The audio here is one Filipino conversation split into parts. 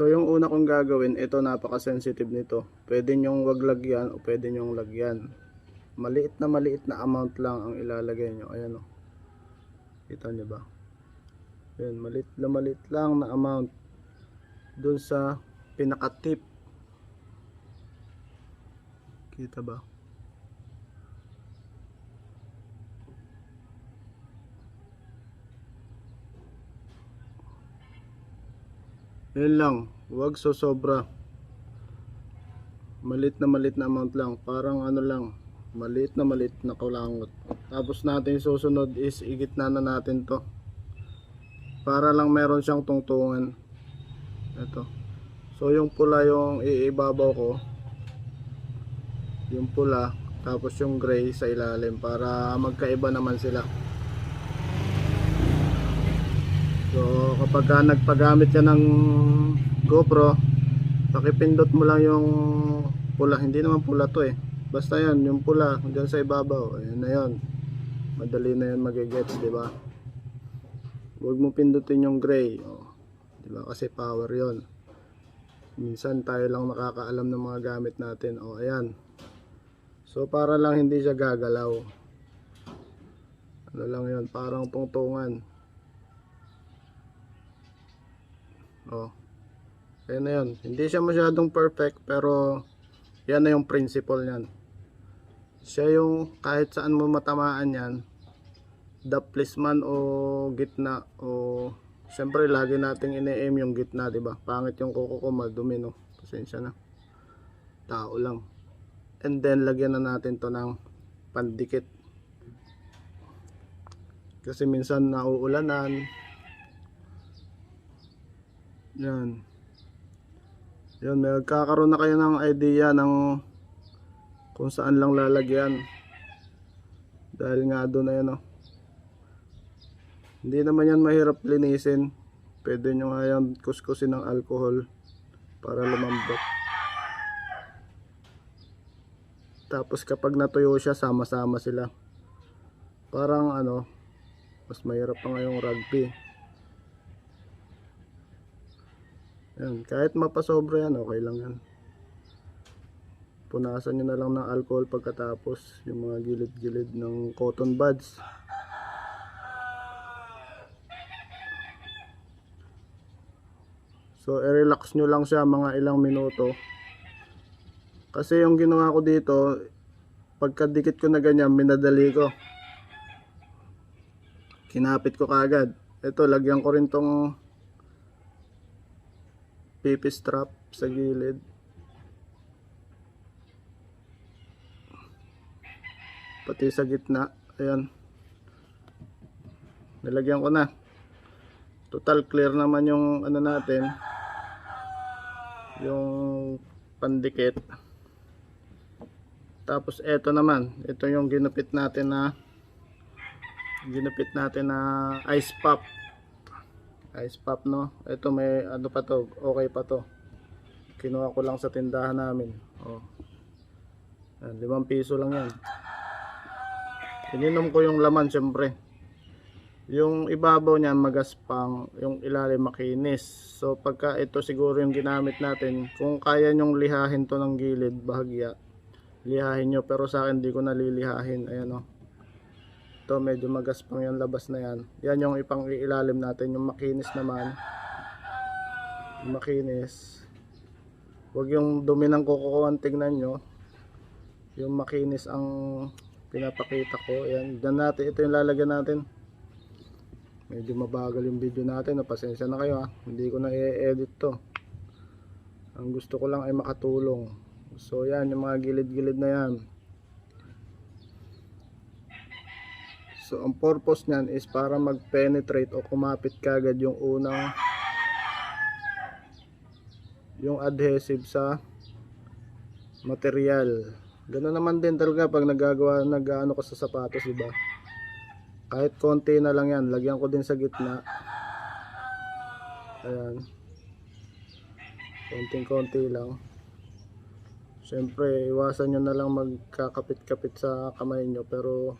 So yung una kong gagawin, ito napaka-sensitive nito. Pwede nyong wag lagyan o pwede nyong lagyan. Maliit na maliit na amount lang ang ilalagay nyo. Ayan o. Kita nyo ba? Ayan, maliit na maliit lang na amount. Dun sa pinaka-tip. Kita ba? Yun lang, huwag sosobra. Malit na malit na amount lang, parang ano lang, malit na malit na kulangot. Tapos natin susunod is igitna na natin to. Para lang meron siyang tungtungan. Ito. So yung pula yung iibabaw ko. Yung pula, tapos yung gray sa ilalim para magkaiba naman sila. So kapag ka nagpagamit ka ng GoPro, pakipindot mo lang yung pula. Hindi naman pula to eh. Basta yan, yung pula dyan sa ibabaw. Ayan na yun. Madali na yun magigets, di ba? Huwag mo pindutin yung gray. Oh, di ba? Kasi power yon. Minsan tayo lang nakakaalam ng mga gamit natin. Oh, ayan. So para lang hindi siya gagalaw. Ano lang yun, parang tungtungan. Oh. Ayan na yun. Hindi siya masyadong perfect pero yan na yung principle niyan. Siya yung kahit saan mo matamaan yan, daplis man o gitna o siyempre lagi nating ine-aim yung gitna, 'di ba? Pangit yung kuko ko, madumi no. Pasensya na. Tao lang. And then lagyan na natin to ng pandikit. Kasi minsan nauulanan, yan. Yan, magkakaroon na kayo ng idea ng kung saan lang lalagyan. Dahil nga doon na yan, oh. Hindi naman yan mahirap linisin. Pwede nyo nga yan kuskusin ng alcohol para lumambot. Tapos kapag natuyo siya, sama-sama sila. Parang ano, mas mahirap pa nga yung rugby. Yan, kahit mapasobra yan, okay lang yan. Punasan nyo na lang ng alcohol pagkatapos yung mga gilid-gilid ng cotton buds. So, i-relax nyo lang siya mga ilang minuto. Kasi yung ginawa ko dito, pagkadikit ko na ganyan, minadali ko. Kinapit ko kagad. Ito, lagyan ko rin tong PP strap sa gilid. Pati sa gitna. Ayan. Nilagyan ko na. Total clear naman yung ano natin. Yung pandikit. Tapos eto naman. Ito yung ginupit natin na ginupit natin na ice pop ice pop no? Ito may ano pa to okay pa to. Kinuha ko lang sa tindahan namin. Oh. Yan, limang piso lang yan. Ininom ko yung laman syempre. Yung ibabaw niyan magaspang yung ilalim makinis. So pagka ito siguro yung ginamit natin kung kaya nyong lihahin to ng gilid bahagya lihahin nyo. Pero sa akin di ko nalilihahin. Ayan oh ito medyo magaspang yung labas na yan. Yan yung ipang ilalim natin yung makinis naman. Yung makinis. Huwag yung dumi ng kukukuhan tingnan nyo. Yung makinis ang pinapakita ko. Yan dyan natin ito yung lalagyan natin. Medyo mabagal yung video natin pasensya na kayo ha? Hindi ko na i-edit to. Ang gusto ko lang ay makatulong. So yan yung mga gilid-gilid na yan So, ang purpose niyan is para mag-penetrate o kumapit kagad yung unang yung adhesive sa material. Ganun naman din talaga pag nagagawa, nag-ano ko sa sapatos, di ba? Kahit konti na lang yan, lagyan ko din sa gitna. Ayan. Konting-konti lang. Siyempre, iwasan nyo na lang magkakapit-kapit sa kamay nyo, pero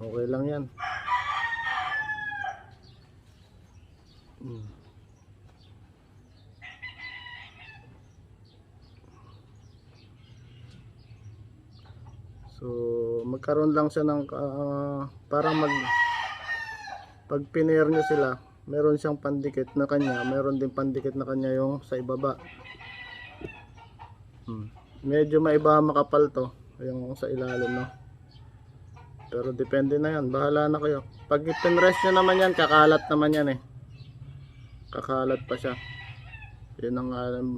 okay lang yan. Hmm. So magkaroon lang siya ng ah, uh, parang mag pag pinair nyo sila meron siyang pandikit na kanya meron din pandikit na kanya yung sa ibaba. Hmm. medyo maiba makapal to yung sa ilalim no? Pero depende na yan, bahala na kayo. Pag ipinrest nyo naman yan, kakalat naman yan eh. Kakalat pa siya. Yun ang alam.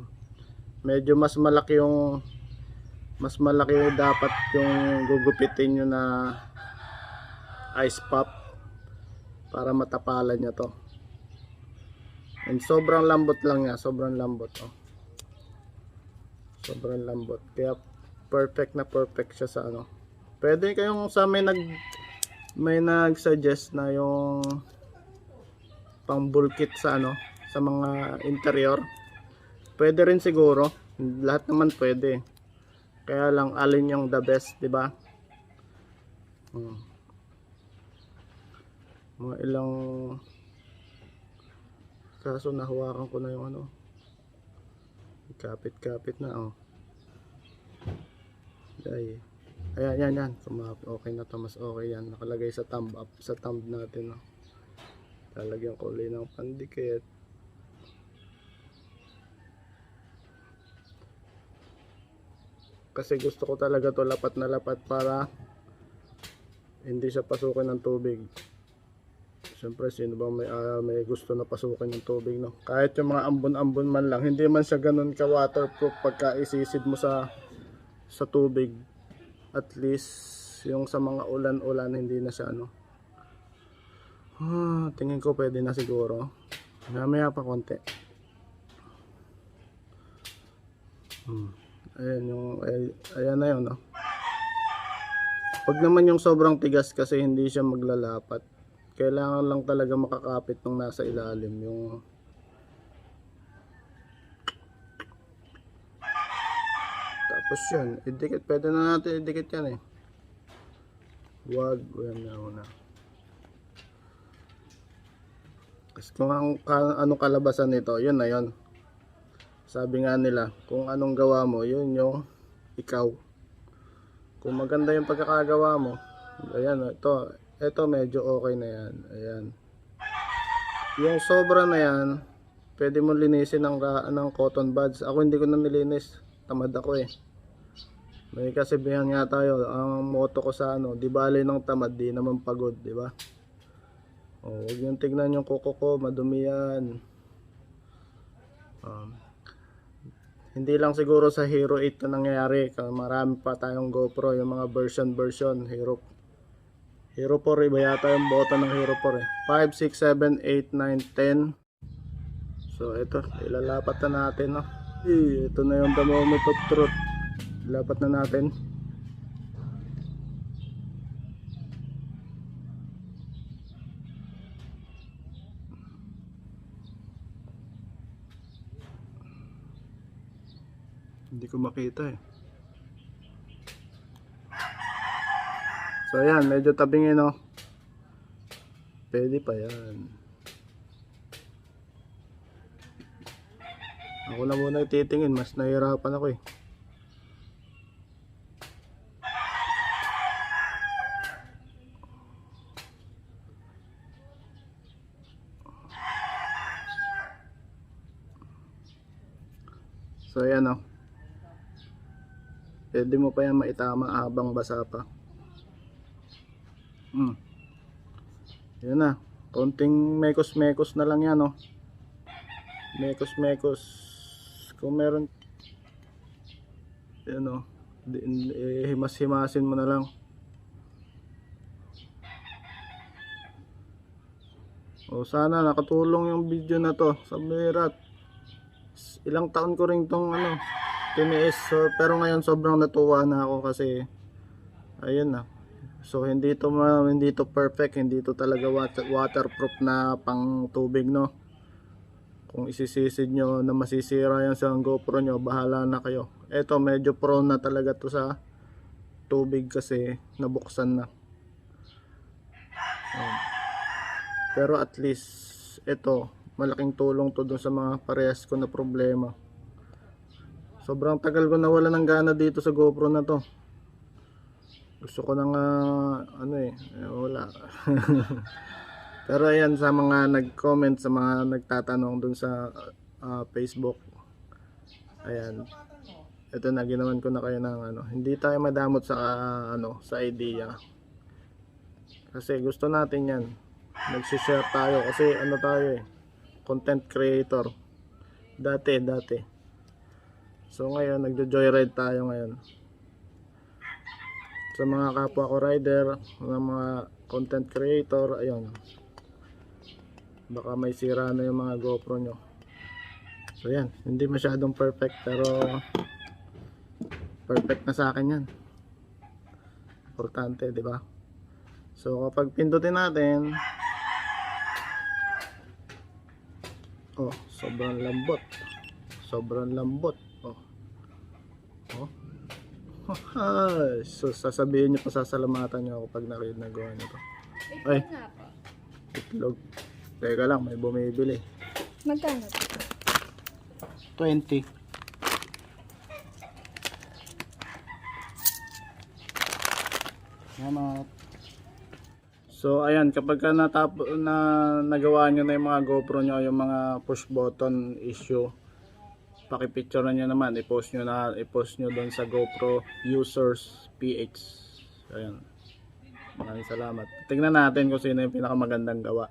Medyo mas malaki yung mas malaki dapat yung gugupitin nyo na ice pop para matapalan niya to. And sobrang lambot lang niya, sobrang lambot oh. Sobrang lambot. Kaya perfect na perfect siya sa ano. Pwede kayong sa may nag may nag-suggest na yung pang bulkit sa ano, sa mga interior. Pwede rin siguro. Lahat naman pwede. Kaya lang alin yung the best, 'di ba? Hmm. Mga ilang kaso nahawakan ko na yung ano. Kapit-kapit na oh. Ay. Ayan, yan, yan. Kumap. Okay na to. Mas okay yan. Nakalagay sa thumb up. Sa thumb natin. No? Lalagyan ko ng pandikit. Kasi gusto ko talaga to lapat na lapat para hindi siya pasukin ng tubig. Siyempre, sino ba may, ah, may gusto na pasukin ng tubig, no? Kahit yung mga ambon-ambon man lang, hindi man siya ganun ka-waterproof pagka isisid mo sa sa tubig. At least, yung sa mga ulan-ulan, hindi na siya, ano. Ah, tingin ko pwede na siguro. Mamaya pa konti. Hmm. Ayan yung, ay, ayan na yun, no? Pag naman yung sobrang tigas kasi hindi siya maglalapat. Kailangan lang talaga makakapit nung nasa ilalim yung Tapos yun, idikit. Pwede na natin idikit yan eh. Wag, yan na una. Kasi kung ang, ka, anong kalabasan nito, yun na yun. Sabi nga nila, kung anong gawa mo, yun yung ikaw. Kung maganda yung pagkakagawa mo, ayan, ito, ito medyo okay na yan. Ayan. Yung sobra na yan, pwede mo linisin ng, ng cotton buds. Ako hindi ko na nilinis. Tamad ako eh. May kasabihan nga tayo, ang motto ko sa ano, di bali ng tamad, di naman pagod, di ba? O, huwag yung tignan yung kuko ko, madumi yan. Um, hindi lang siguro sa Hero 8 na nangyayari, marami pa tayong GoPro, yung mga version version, Hero Hero 4, iba yata yung boto ng Hero 4 eh. 5, 6, 7, 8, 9, 10. So, ito, ilalapat na natin, no? Ito na yung the moment of truth. Ilapat na natin. Hindi ko makita eh. So ayan, medyo tabingin no. Pwede pa yan. Ako na muna titingin, mas nahihirapan ako eh. So ayan o. Pwede mo pa yan maitama habang basa pa. Hmm. Yan na. Konting mekos-mekos na lang yan, oh. Mekos-mekos. Kung meron, yan, oh. Eh, himas-himasin mo na lang. O sana nakatulong yung video na to sa Mirat. Ilang taon ko rin tong ano, tiniis. So, pero ngayon sobrang natuwa na ako kasi ayun na. So hindi to ma, hindi to perfect, hindi to talaga water, waterproof na pang tubig no. Kung isisisid nyo na masisira yan sa GoPro nyo, bahala na kayo. Eto medyo prone na talaga to sa tubig kasi nabuksan na. Ayan. Pero at least ito malaking tulong to dun sa mga parehas ko na problema. Sobrang tagal ko nawala ng gana dito sa GoPro na to. Gusto ko na nga, ano eh, eh, wala. Pero ayan, sa mga nag-comment, sa mga nagtatanong dun sa ah, Facebook, ayan, ito na, ginawan ko na kayo ng ano, hindi tayo madamot sa, ah, ano, sa idea. Kasi gusto natin yan. Nagsishare tayo kasi ano tayo eh, content creator. Dati, dati. So ngayon, nagjo-joyride tayo ngayon. Sa mga kapwa ko rider, mga mga content creator, ayun. Baka may sira na yung mga GoPro nyo. So yan, hindi masyadong perfect pero perfect na sa akin yan. Importante, di ba? So kapag pindutin natin, oh, sobrang lambot. Sobrang lambot. Ay, so sasabihin niyo pa sasalamatan niyo ako pag nakita nagawa niyo to. Ay. Nga po. Itlog. Teka lang, may bumibili. Magkano po? 20. Salamat. So ayan, kapag ka natap na nagawa nyo na yung mga GoPro nyo, yung mga push button issue, pakipicture nyo naman, i-post nyo na, i-post nyo doon sa GoPro Users PH. Ayan. Maraming salamat. Tingnan natin kung sino yung pinakamagandang gawa.